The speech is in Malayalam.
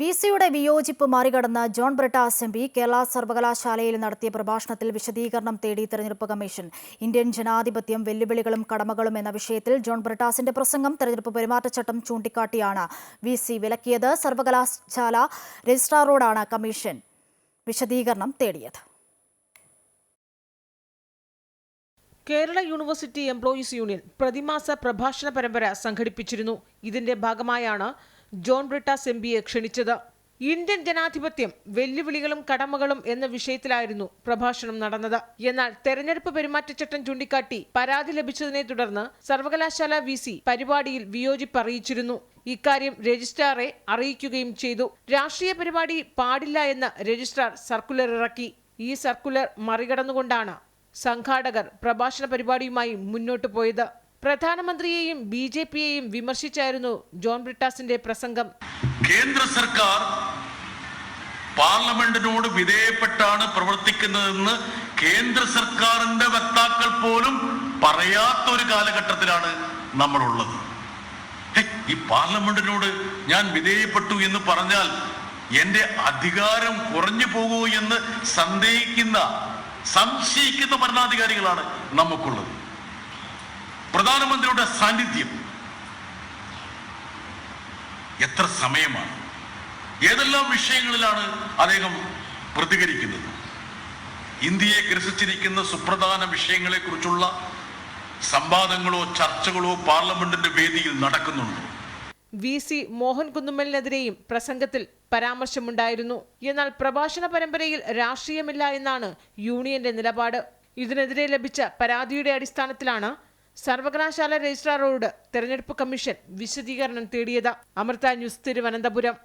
വി സിയുടെ വിയോജിപ്പ് മറികടന്ന് ജോൺ ബ്രിട്ടാസ് എം പി കേരള സർവകലാശാലയിൽ നടത്തിയ പ്രഭാഷണത്തിൽ വിശദീകരണം തേടി തെരഞ്ഞെടുപ്പ് കമ്മീഷൻ. ഇന്ത്യൻ ജനാധിപത്യം വെല്ലുവിളികളും കടമകളും എന്ന വിഷയത്തിൽ ജോൺ ബ്രിട്ടാസിന്റെ പ്രസംഗം തെരഞ്ഞെടുപ്പ് പെരുമാറ്റച്ചട്ടം ചൂണ്ടിക്കാട്ടിയാണ്. വി സി വിലക്കിയത് സർവകലാശാല രജിസ്ട്രാറോടാണ് കമ്മീഷൻ. വിശദീകരണം തേടിയത്. കേരള യൂണിവേഴ്സിറ്റി എംപ്ലോയീസ് യൂണിയൻ പ്രതിമാസ പ്രഭാഷണ പരമ്പര സംഘടിപ്പിച്ചിരുന്നു. ഇതിന്റെ ഭാഗമായാണ് ജോൺ ബ്രിട്ടാസ് എം പിയെ ക്ഷണിച്ചത്. ഇന്ത്യൻ ജനാധിപത്യം വെല്ലുവിളികളും കടമകളും എന്ന വിഷയത്തിലായിരുന്നു പ്രഭാഷണം നടന്നത്. എന്നാൽ തെരഞ്ഞെടുപ്പ് പെരുമാറ്റച്ചട്ടം ചൂണ്ടിക്കാട്ടി പരാതി ലഭിച്ചതിനെ തുടർന്ന് സർവകലാശാല വി സി പരിപാടിയിൽ വിയോജിപ്പ് അറിയിച്ചിരുന്നു ഇക്കാര്യം രജിസ്ട്രാറെ അറിയിക്കുകയും ചെയ്തു. രാഷ്ട്രീയ പരിപാടി പാടില്ല എന്ന് രജിസ്ട്രാർ സർക്കുലർ ഇറക്കി. ഈ സർക്കുലർ മറികടന്നുകൊണ്ടാണ് സംഘാടകർ പ്രഭാഷണ പരിപാടിയുമായി മുന്നോട്ടു പോയത്. പ്രധാനമന്ത്രിയെയും ബി ജെ പിയെയും വിമർശിച്ചായിരുന്നു ജോൺ ബ്രിട്ടാസിന്റെ പ്രസംഗം. കേന്ദ്ര സർക്കാർ പാർലമെന്റിനോട് വിധേയപ്പെട്ടാണ് പ്രവർത്തിക്കുന്നതെന്ന് കേന്ദ്ര സർക്കാരിന്റെ വക്താക്കൾ പോലും പറയാത്ത ഒരു കാലഘട്ടത്തിലാണ് നമ്മളുള്ളത്. ഈ പാർലമെന്റിനോട് ഞാൻ വിധേയപ്പെട്ടു എന്ന് പറഞ്ഞാൽ എന്റെ അധികാരം കുറഞ്ഞു പോകുമോ എന്ന് സന്ദേഹിക്കുന്ന സംശയിക്കുന്ന ഭരണാധികാരികളാണ് നമുക്കുള്ളത്. പ്രധാനമന്ത്രിയുടെ സാന്നിധ്യം. എത്ര സമയമാണ്? ഏതെല്ലാം വിഷയങ്ങളിലാണ് അദ്ദേഹം പ്രതികരിക്കുന്നത്? ഇന്ത്യയെ ഗ്രസിച്ചിരിക്കുന്ന സുപ്രധാന വിഷയങ്ങളെക്കുറിച്ചുള്ള സംവാദങ്ങളോ ചർച്ചകളോ പാർലമെന്റിന്റെ വേദിയിൽ നടക്കുന്നുണ്ട്? വി സി മോഹൻ കുന്നുമ്മലിനെതിരെയും പ്രസംഗത്തിൽ പരാമർശമുണ്ടായിരുന്നു. എന്നാൽ പ്രഭാഷണ പരമ്പരയിൽ രാഷ്ട്രീയമില്ല എന്നാണ് യൂണിയന്റെ നിലപാട്. ഇതിനെതിരെ ലഭിച്ച പരാതിയുടെ അടിസ്ഥാനത്തിലാണ് സർവകലാശാല രജിസ്ട്രാറോട് തെരഞ്ഞെടുപ്പ് കമ്മീഷൻ വിശദീകരണം തേടിയത്. അമൃത ന്യൂസ് തിരുവനന്തപുരം.